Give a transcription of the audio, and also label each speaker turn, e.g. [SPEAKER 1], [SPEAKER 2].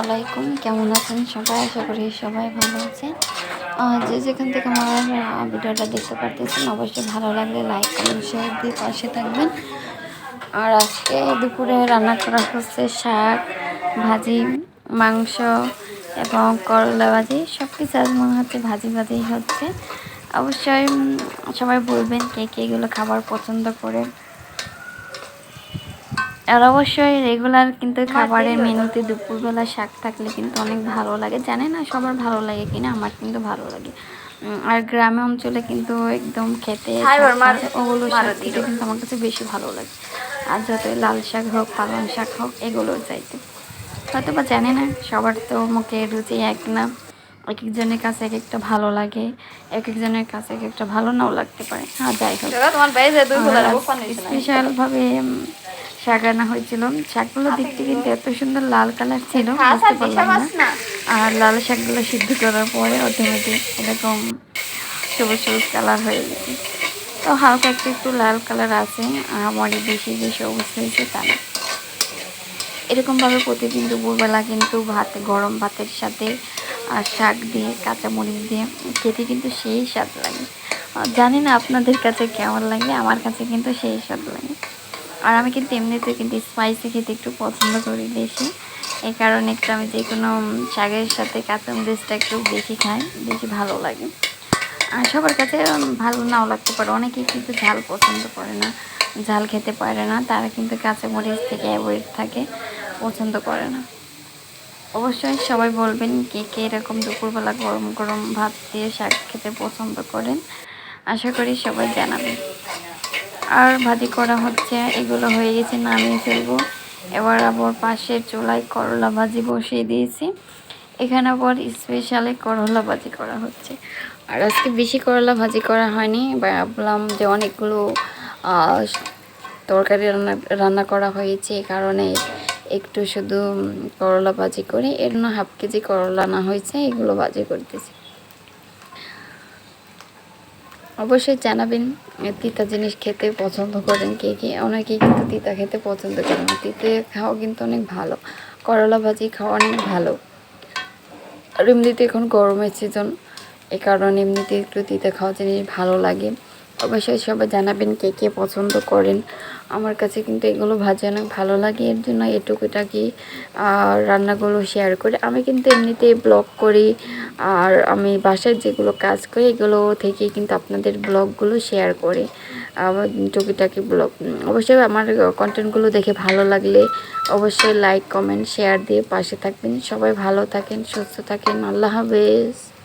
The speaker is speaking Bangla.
[SPEAKER 1] আলাইকুম কেমন আছেন সবাই? আশা করি সবাই ভালো আছেন। যে যেখান থেকে আমার ভিডিওটা দেখতে পারতেছেন, অবশ্যই ভালো লাগলে লাইক, কমেন্ট, শেয়ার দিয়ে পাশে থাকবেন। আর আজকে দুপুরে রান্না করা হচ্ছে শাক, ভাজি, মাংস এবং করলা ভাজি। সব কিছু আজ মনে হচ্ছে ভাজি ভাজি হচ্ছে। অবশ্যই সবাই বলবেন কে কে এগুলো খাবার পছন্দ করে আর অবশ্যই রেগুলার কিন্তু খাবারের মেনুতে দুপুরবেলা শাক থাকলে কিন্তু অনেক ভালো লাগে। জানে না সবার ভালো লাগে কিনা আমার কিন্তু ভালো লাগে। আর গ্রামে অঞ্চলে কিন্তু একদম খেতে ওগুলো শাক খেতে কিন্তু আমার কাছে বেশি ভালো লাগে। আর যতই লাল শাক হোক পালং শাক হোক এগুলোর চাইতে। হয়তো বা জানে না সবার তো মুখে রুচি এক না। এক একজনের কাছে এক একটা ভালো লাগে এক একজনের কাছে এক একটা ভালো নাও লাগতে পারে। হ্যাঁ যাই হোক।
[SPEAKER 2] দেখো
[SPEAKER 1] শাক রান্না হয়েছিল শাকগুলো দেখতে কিন্তু এত সুন্দর লাল কালার ছিল
[SPEAKER 2] খাস
[SPEAKER 1] বুঝতে
[SPEAKER 2] আর
[SPEAKER 1] পারলাম না।
[SPEAKER 2] না
[SPEAKER 1] আর লাল শাকগুলো সিদ্ধ করার পরে অটোমেটিক এরকম সবুজ সবুজ কালার হয়ে গেছে। তো হালকা একটু একটু লাল কালার আছে আমারই বেশি যে সবুজ হয়েছে তা না। এরকমভাবে প্রতিদিন দুপুরবেলা কিন্তু ভাত গরম ভাতের সাথে আর শাক দিয়ে কাঁচামরিচ দিয়ে খেতে কিন্তু সেই স্বাদ লাগে। জানি না আপনাদের কাছে কেমন লাগে আমার কাছে কিন্তু সেই স্বাদ লাগে। আর আমি কিন্তু এমনিতে কিন্তু স্পাইসি খেতে একটু পছন্দ করি বেশি। এই কারণে একটু আমি যে কোনো শাকের সাথে কাঁচামরিচটা একটু বেশি খাই, বেশি ভালো লাগে। আর সবার কাছে ভালো নাও লাগতে পারে। অনেকেই কিন্তু ঝাল পছন্দ করে না, ঝাল খেতে পারে না। তারা কিন্তু কাঁচামরিচ থেকে অ্যাভয়েড থাকে, পছন্দ করে না। অবশ্যই সবাই বলবেন কে কে এরকম দুপুরবেলা গরম গরম ভাত দিয়ে শাক খেতে পছন্দ করেন। আশা করি সবাই জানাবেন। আর ভাজি করা হচ্ছে, এগুলো হয়ে গেছে, নামিয়ে ফেলব। এবার আবার পাশের চুলায় করলা ভাজি বসিয়ে দিয়েছি। এখানে আবার স্পেশালি করলা ভাজি করা হচ্ছে। আর আজকে বেশি করলা ভাজি করা হয়নি, ভাবলাম যে অনেকগুলো তরকারি রান্না রান্না করা হয়েছে, এই কারণে একটু শুধু করলা ভাজি করে। এর জন্য হাফ কেজি করলা না হয়েছে, এগুলো ভাজি করতেছি। অবশ্যই জানাবেন তিতা জিনিস খেতে পছন্দ করেন কে কে? অনেকেই কিন্তু তিতা খেতে পছন্দ করেন তিতে খাওয়া কিন্তু অনেক ভালো। করলা ভাজি খাওয়া অনেক ভালো। আর এমনিতে এখন গরমের সিজন এ কারণে এমনিতে একটু তিতা খাওয়া জিনিস ভালো লাগে। অবশ্যই সবাই জানাবেন কে কে পছন্দ করেন। আমার কাছে কিন্তু এগুলো ভাজি অনেক ভালো লাগে, এর জন্য এটুকুটাকি রান্নাগুলো শেয়ার করি। আমি কিন্তু এমনিতে ব্লগ করি, আর আমি বাসায় যেগুলো কাজ করি, এগুলো থেকে কিন্তু আপনাদের ব্লগগুলো শেয়ার করি। টুকিটাকি ব্লগ অবশ্যই আমার কন্টেন্টগুলো দেখে ভালো লাগলে অবশ্যই লাইক কমেন্ট শেয়ার দিয়ে পাশে থাকবেন। সবাই ভালো থাকেন, সুস্থ থাকেন। আল্লাহ হাফেজ।